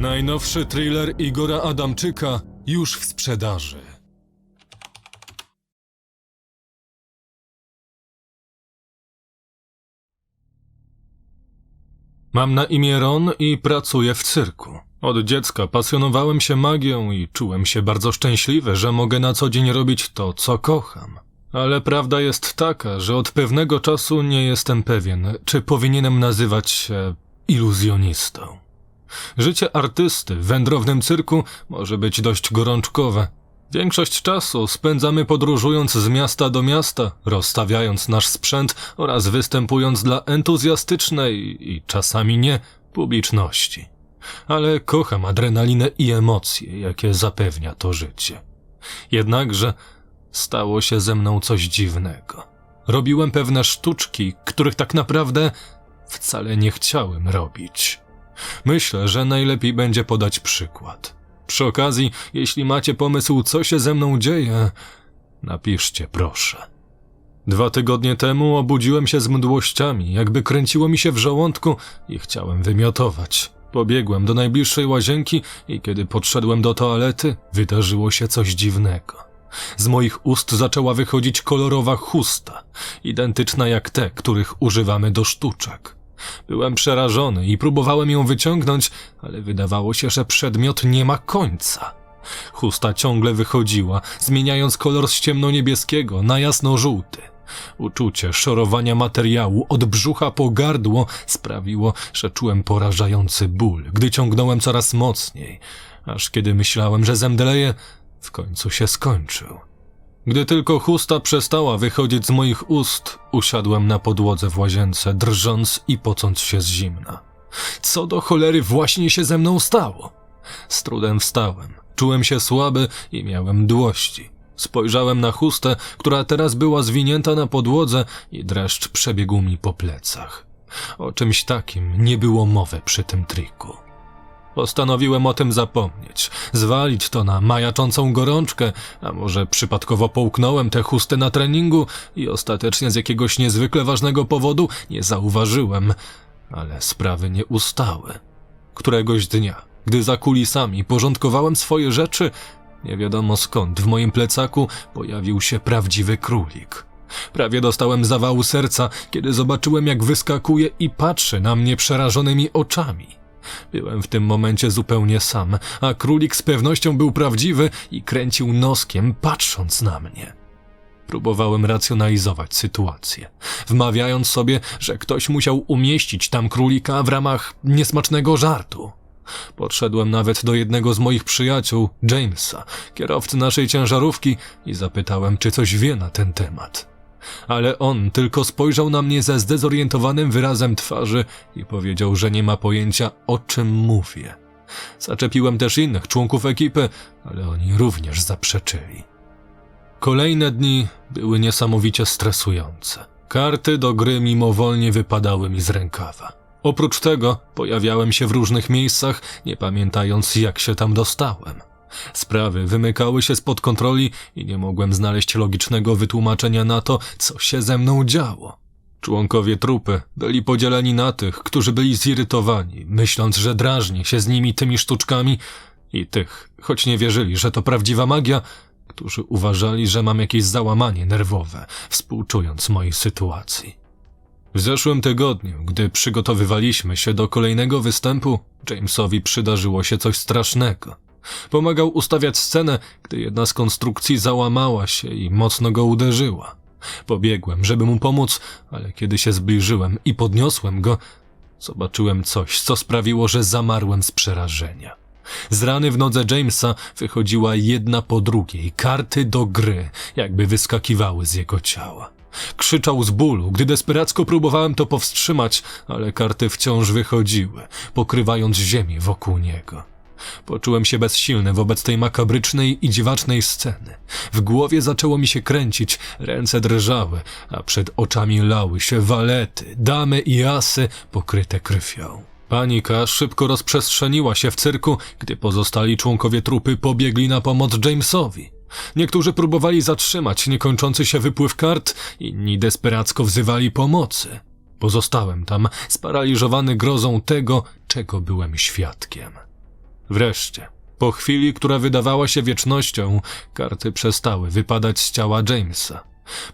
Najnowszy thriller Igora Adamczyka już w sprzedaży. Mam na imię Ron i pracuję w cyrku. Od dziecka pasjonowałem się magią i czułem się bardzo szczęśliwy, że mogę na co dzień robić to, co kocham. Ale prawda jest taka, że od pewnego czasu nie jestem pewien, czy powinienem nazywać się iluzjonistą. Życie artysty w wędrownym cyrku może być dość gorączkowe. Większość czasu spędzamy podróżując z miasta do miasta, rozstawiając nasz sprzęt oraz występując dla entuzjastycznej i czasami nie publiczności. Ale kocham adrenalinę i emocje, jakie zapewnia to życie. Jednakże stało się ze mną coś dziwnego. Robiłem pewne sztuczki, których tak naprawdę wcale nie chciałem robić. Myślę, że najlepiej będzie podać przykład. Przy okazji, jeśli macie pomysł, co się ze mną dzieje, napiszcie proszę. Dwa tygodnie temu obudziłem się z mdłościami, jakby kręciło mi się w żołądku i chciałem wymiotować. Pobiegłem do najbliższej łazienki i kiedy podszedłem do toalety, wydarzyło się coś dziwnego. Z moich ust zaczęła wychodzić kolorowa chusta, identyczna jak te, których używamy do sztuczek. Byłem przerażony i próbowałem ją wyciągnąć, ale wydawało się, że przedmiot nie ma końca. Chusta ciągle wychodziła, zmieniając kolor z ciemno-niebieskiego na jasno-żółty. Uczucie szorowania materiału od brzucha po gardło sprawiło, że czułem porażający ból, gdy ciągnąłem coraz mocniej, aż kiedy myślałem, że zemdleję, w końcu się skończył. Gdy tylko chusta przestała wychodzić z moich ust, usiadłem na podłodze w łazience, drżąc i pocąc się z zimna. Co do cholery właśnie się ze mną stało? Z trudem wstałem. Czułem się słaby i miałem mdłości. Spojrzałem na chustę, która teraz była zwinięta na podłodze i dreszcz przebiegł mi po plecach. O czymś takim nie było mowy przy tym triku. Postanowiłem o tym zapomnieć, zwalić to na majaczącą gorączkę, a może przypadkowo połknąłem tę chustę na treningu i ostatecznie z jakiegoś niezwykle ważnego powodu nie zauważyłem, ale sprawy nie ustały. Któregoś dnia, gdy za kulisami porządkowałem swoje rzeczy, nie wiadomo skąd w moim plecaku pojawił się prawdziwy królik. Prawie dostałem zawału serca, kiedy zobaczyłem, jak wyskakuje i patrzy na mnie przerażonymi oczami. Byłem w tym momencie zupełnie sam, a królik z pewnością był prawdziwy i kręcił noskiem, patrząc na mnie. Próbowałem racjonalizować sytuację, wmawiając sobie, że ktoś musiał umieścić tam królika w ramach niesmacznego żartu. Podszedłem nawet do jednego z moich przyjaciół, Jamesa, kierowcy naszej ciężarówki, i zapytałem, czy coś wie na ten temat. Ale on tylko spojrzał na mnie ze zdezorientowanym wyrazem twarzy i powiedział, że nie ma pojęcia o czym mówię. Zaczepiłem też innych członków ekipy, ale oni również zaprzeczyli. Kolejne dni były niesamowicie stresujące. Karty do gry mimowolnie wypadały mi z rękawa. Oprócz tego pojawiałem się w różnych miejscach, nie pamiętając jak się tam dostałem. Sprawy wymykały się spod kontroli i nie mogłem znaleźć logicznego wytłumaczenia na to, co się ze mną działo. Członkowie trupy byli podzieleni na tych, którzy byli zirytowani, myśląc, że drażni się z nimi tymi sztuczkami, i tych, choć nie wierzyli, że to prawdziwa magia, którzy uważali, że mam jakieś załamanie nerwowe, współczując mojej sytuacji. W zeszłym tygodniu, gdy przygotowywaliśmy się do kolejnego występu, Jamesowi przydarzyło się coś strasznego. Pomagał ustawiać scenę, gdy jedna z konstrukcji załamała się i mocno go uderzyła. Pobiegłem, żeby mu pomóc, ale kiedy się zbliżyłem i podniosłem go, zobaczyłem coś, co sprawiło, że zamarłem z przerażenia. Z rany w nodze Jamesa wychodziła jedna po drugiej, karty do gry, jakby wyskakiwały z jego ciała. Krzyczał z bólu, gdy desperacko próbowałem to powstrzymać, ale karty wciąż wychodziły, pokrywając ziemię wokół niego. Poczułem się bezsilny wobec tej makabrycznej i dziwacznej sceny. W głowie zaczęło mi się kręcić, ręce drżały, a przed oczami lały się walety, damy i asy pokryte krwią. Panika szybko rozprzestrzeniła się w cyrku, gdy pozostali członkowie trupy pobiegli na pomoc Jamesowi. Niektórzy próbowali zatrzymać niekończący się wypływ kart, inni desperacko wzywali pomocy. Pozostałem tam, sparaliżowany grozą tego, czego byłem świadkiem. Wreszcie, po chwili, która wydawała się wiecznością, karty przestały wypadać z ciała Jamesa.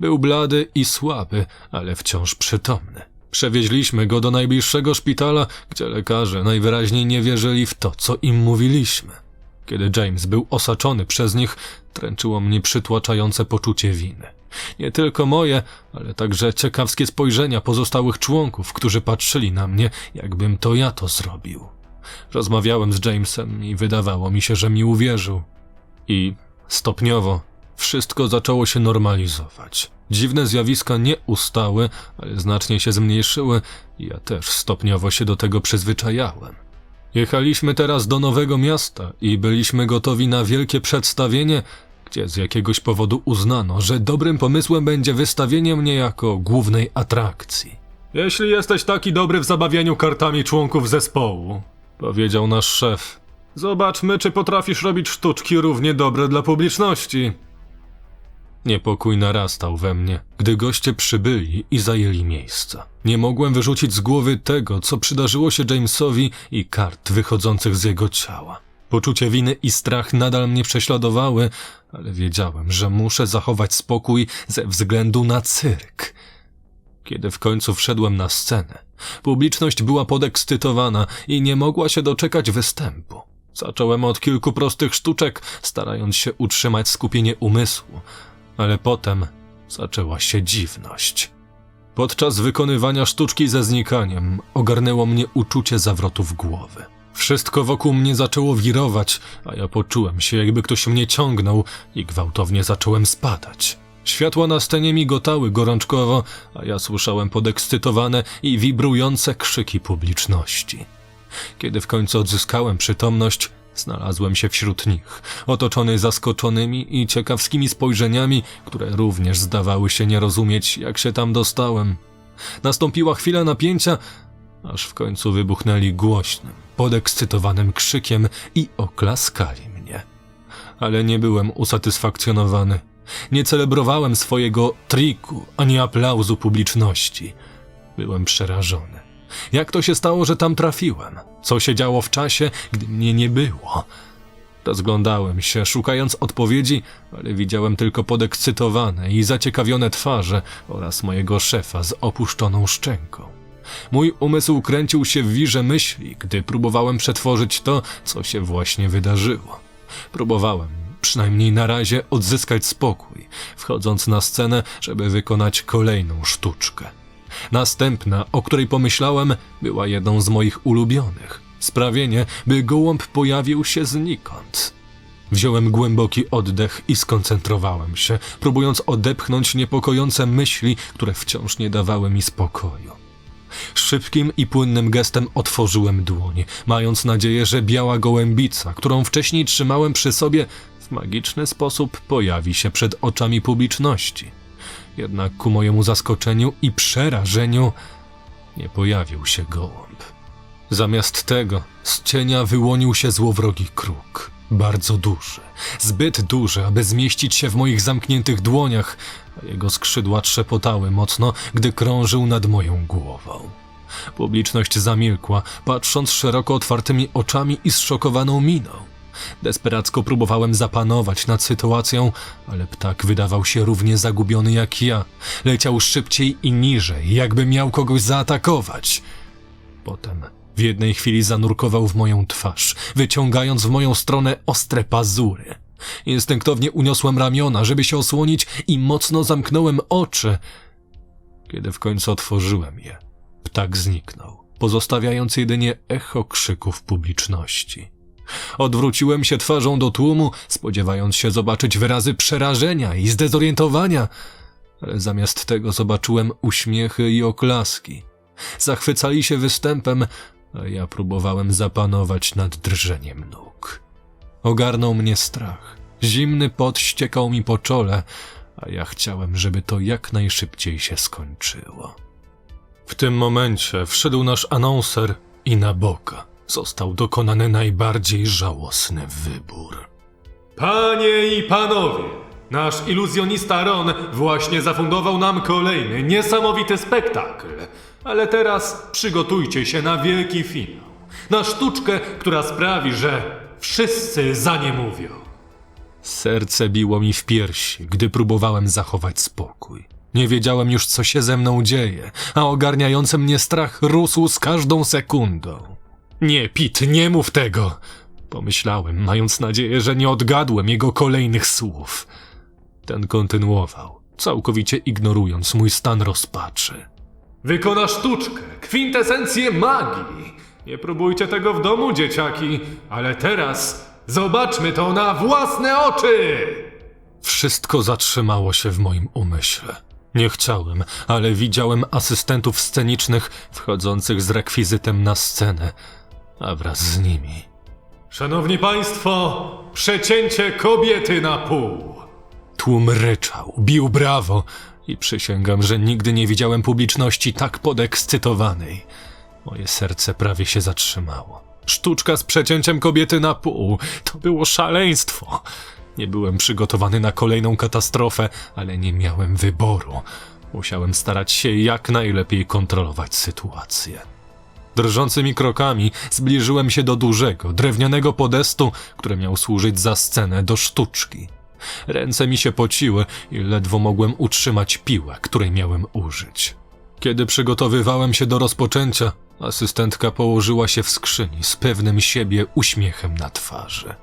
Był blady i słaby, ale wciąż przytomny. Przewieźliśmy go do najbliższego szpitala, gdzie lekarze najwyraźniej nie wierzyli w to, co im mówiliśmy. Kiedy James był osaczony przez nich, tręczyło mnie przytłaczające poczucie winy. Nie tylko moje, ale także ciekawskie spojrzenia pozostałych członków, którzy patrzyli na mnie, jakbym to ja to zrobił. Rozmawiałem z Jamesem i wydawało mi się, że mi uwierzył. I stopniowo wszystko zaczęło się normalizować. Dziwne zjawiska nie ustały, ale znacznie się zmniejszyły i ja też stopniowo się do tego przyzwyczajałem. Jechaliśmy teraz do nowego miasta i byliśmy gotowi na wielkie przedstawienie, gdzie z jakiegoś powodu uznano, że dobrym pomysłem będzie wystawienie mnie jako głównej atrakcji. Jeśli jesteś taki dobry w zabawianiu kartami członków zespołu, powiedział nasz szef, zobaczmy, czy potrafisz robić sztuczki równie dobre dla publiczności. Niepokój narastał we mnie, gdy goście przybyli i zajęli miejsca. Nie mogłem wyrzucić z głowy tego, co przydarzyło się Jamesowi i kart wychodzących z jego ciała. Poczucie winy i strach nadal mnie prześladowały, ale wiedziałem, że muszę zachować spokój ze względu na cyrk. Kiedy w końcu wszedłem na scenę, publiczność była podekscytowana i nie mogła się doczekać występu. Zacząłem od kilku prostych sztuczek, starając się utrzymać skupienie umysłu, ale potem zaczęła się dziwność. Podczas wykonywania sztuczki ze znikaniem ogarnęło mnie uczucie zawrotów głowy. Wszystko wokół mnie zaczęło wirować, a ja poczułem się, jakby ktoś mnie ciągnął i gwałtownie zacząłem spadać. Światła na scenie migotały gorączkowo, a ja słyszałem podekscytowane i wibrujące krzyki publiczności. Kiedy w końcu odzyskałem przytomność, znalazłem się wśród nich, otoczony zaskoczonymi i ciekawskimi spojrzeniami, które również zdawały się nie rozumieć, jak się tam dostałem. Nastąpiła chwila napięcia, aż w końcu wybuchnęli głośnym, podekscytowanym krzykiem i oklaskali mnie. Ale nie byłem usatysfakcjonowany. Nie celebrowałem swojego triku ani aplauzu publiczności. Byłem przerażony. Jak to się stało, że tam trafiłem? Co się działo w czasie, gdy mnie nie było? Rozglądałem się, szukając odpowiedzi, ale widziałem tylko podekscytowane i zaciekawione twarze oraz mojego szefa z opuszczoną szczęką. Mój umysł kręcił się w wirze myśli, gdy próbowałem przetworzyć to, co się właśnie wydarzyło. Próbowałem, przynajmniej na razie, odzyskać spokój, wchodząc na scenę, żeby wykonać kolejną sztuczkę. Następna, o której pomyślałem, była jedną z moich ulubionych. Sprawienie, by gołąb pojawił się znikąd. Wziąłem głęboki oddech i skoncentrowałem się, próbując odepchnąć niepokojące myśli, które wciąż nie dawały mi spokoju. Szybkim i płynnym gestem otworzyłem dłoń, mając nadzieję, że biała gołębica, którą wcześniej trzymałem przy sobie, magiczny sposób pojawi się przed oczami publiczności. Jednak ku mojemu zaskoczeniu i przerażeniu nie pojawił się gołąb. Zamiast tego z cienia wyłonił się złowrogi kruk. Bardzo duży, zbyt duży, aby zmieścić się w moich zamkniętych dłoniach, a jego skrzydła trzepotały mocno, gdy krążył nad moją głową. Publiczność zamilkła, patrząc szeroko otwartymi oczami i zszokowaną miną. Desperacko próbowałem zapanować nad sytuacją, ale ptak wydawał się równie zagubiony jak ja. Leciał szybciej i niżej, jakby miał kogoś zaatakować. Potem w jednej chwili zanurkował w moją twarz, wyciągając w moją stronę ostre pazury. Instynktownie uniosłem ramiona, żeby się osłonić i mocno zamknąłem oczy. Kiedy w końcu otworzyłem je, ptak zniknął, pozostawiając jedynie echo krzyków publiczności. Odwróciłem się twarzą do tłumu, spodziewając się zobaczyć wyrazy przerażenia i zdezorientowania, ale zamiast tego zobaczyłem uśmiechy i oklaski. Zachwycali się występem, a ja próbowałem zapanować nad drżeniem nóg. Ogarnął mnie strach. Zimny pot ściekał mi po czole, a ja chciałem, żeby to jak najszybciej się skończyło. W tym momencie wszedł nasz anonser i na boka został dokonany najbardziej żałosny wybór. Panie i panowie, nasz iluzjonista Ron właśnie zafundował nam kolejny niesamowity spektakl. Ale teraz przygotujcie się na wielki finał. Na sztuczkę, która sprawi, że Wszyscy za nie mówią. Serce biło mi w piersi, gdy próbowałem zachować spokój. Nie wiedziałem już, co się ze mną dzieje, a ogarniający mnie strach rósł z każdą sekundą. Nie, Pit, nie mów tego! Pomyślałem, mając nadzieję, że nie odgadłem jego kolejnych słów. Ten kontynuował, całkowicie ignorując mój stan rozpaczy. Wykona sztuczkę, kwintesencję magii. Nie próbujcie tego w domu, dzieciaki, ale teraz zobaczmy to na własne oczy! Wszystko zatrzymało się w moim umyśle. Nie chciałem, ale widziałem asystentów scenicznych wchodzących z rekwizytem na scenę, a wraz z nimi. Szanowni Państwo, przecięcie kobiety na pół. Tłum ryczał, bił brawo i przysięgam, że nigdy nie widziałem publiczności tak podekscytowanej. Moje serce prawie się zatrzymało. Sztuczka z przecięciem kobiety na pół to było szaleństwo. Nie byłem przygotowany na kolejną katastrofę, ale nie miałem wyboru. Musiałem starać się jak najlepiej kontrolować sytuację. Drżącymi krokami zbliżyłem się do dużego, drewnianego podestu, który miał służyć za scenę do sztuczki. Ręce mi się pociły i ledwo mogłem utrzymać piłę, której miałem użyć. Kiedy przygotowywałem się do rozpoczęcia, asystentka położyła się w skrzyni z pewnym siebie uśmiechem na twarzy.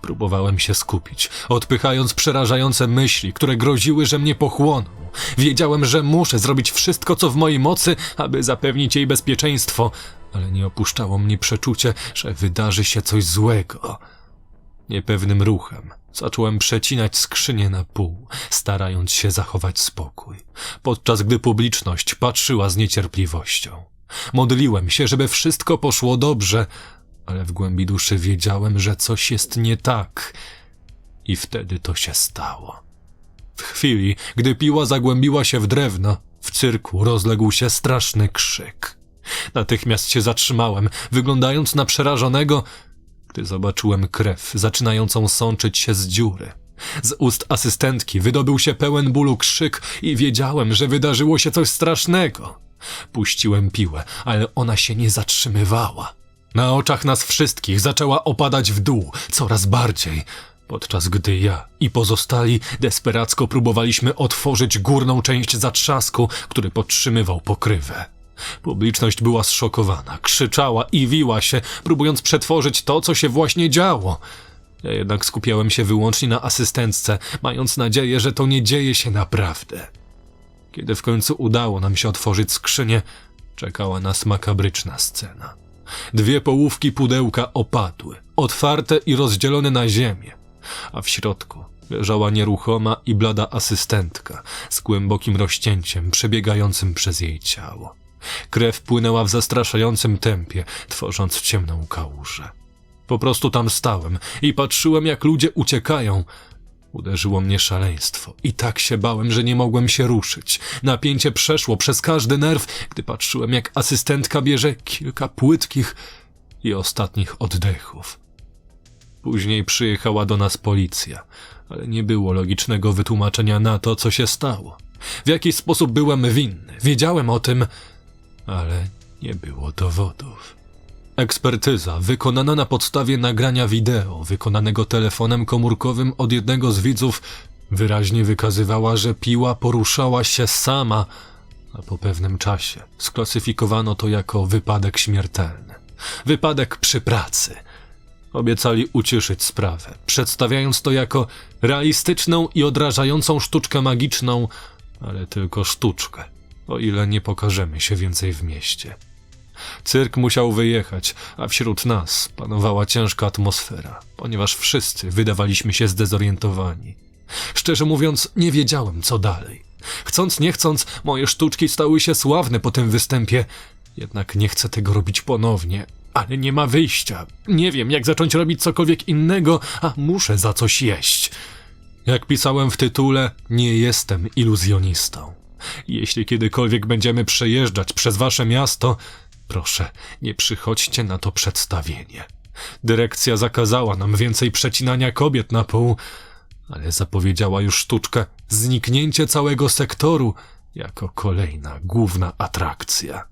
Próbowałem się skupić, odpychając przerażające myśli, które groziły, że mnie pochłoną. Wiedziałem, że muszę zrobić wszystko, co w mojej mocy, aby zapewnić jej bezpieczeństwo, ale nie opuszczało mnie przeczucie, że wydarzy się coś złego. Niepewnym ruchem zacząłem przecinać skrzynię na pół, starając się zachować spokój, podczas gdy publiczność patrzyła z niecierpliwością. Modliłem się, żeby wszystko poszło dobrze, ale w głębi duszy wiedziałem, że coś jest nie tak. I wtedy to się stało. W chwili, gdy piła zagłębiła się w drewno, w cyrku rozległ się straszny krzyk. Natychmiast się zatrzymałem, wyglądając na przerażonego, gdy zobaczyłem krew zaczynającą sączyć się z dziury. Z ust asystentki wydobył się pełen bólu krzyk i wiedziałem, że wydarzyło się coś strasznego. Puściłem piłę, ale ona się nie zatrzymywała. Na oczach nas wszystkich zaczęła opadać w dół, coraz bardziej, podczas gdy ja i pozostali desperacko próbowaliśmy otworzyć górną część zatrzasku, który podtrzymywał pokrywę. Publiczność była zszokowana, krzyczała i wiła się, próbując przetworzyć to, co się właśnie działo. Ja jednak skupiałem się wyłącznie na asystentce, mając nadzieję, że to nie dzieje się naprawdę. Kiedy w końcu udało nam się otworzyć skrzynię, czekała nas makabryczna scena. Dwie połówki pudełka opadły, otwarte i rozdzielone na ziemię, a w środku leżała nieruchoma i blada asystentka z głębokim rozcięciem przebiegającym przez jej ciało. Krew płynęła w zastraszającym tempie, tworząc ciemną kałużę. Po prostu tam stałem i patrzyłem, jak ludzie uciekają. Uderzyło mnie szaleństwo i tak się bałem, że nie mogłem się ruszyć. Napięcie przeszło przez każdy nerw, gdy patrzyłem, jak asystentka bierze kilka płytkich i ostatnich oddechów. Później przyjechała do nas policja, ale nie było logicznego wytłumaczenia na to, co się stało. W jakiś sposób byłem winny, wiedziałem o tym, ale nie było dowodów. Ekspertyza wykonana na podstawie nagrania wideo wykonanego telefonem komórkowym od jednego z widzów wyraźnie wykazywała, że piła poruszała się sama, a po pewnym czasie sklasyfikowano to jako wypadek śmiertelny. Wypadek przy pracy. Obiecali uciszyć sprawę, przedstawiając to jako realistyczną i odrażającą sztuczkę magiczną, ale tylko sztuczkę, o ile nie pokażemy się więcej w mieście. Cyrk musiał wyjechać, a wśród nas panowała ciężka atmosfera, ponieważ wszyscy wydawaliśmy się zdezorientowani. Szczerze mówiąc, nie wiedziałem, co dalej. Chcąc, nie chcąc, moje sztuczki stały się sławne po tym występie, jednak nie chcę tego robić ponownie, ale nie ma wyjścia. Nie wiem, jak zacząć robić cokolwiek innego, a muszę za coś jeść. Jak pisałem w tytule, nie jestem iluzjonistą. Jeśli kiedykolwiek będziemy przejeżdżać przez wasze miasto, proszę, nie przychodźcie na to przedstawienie. Dyrekcja zakazała nam więcej przecinania kobiet na pół, ale zapowiedziała już sztuczkę zniknięcie całego sektoru jako kolejna główna atrakcja.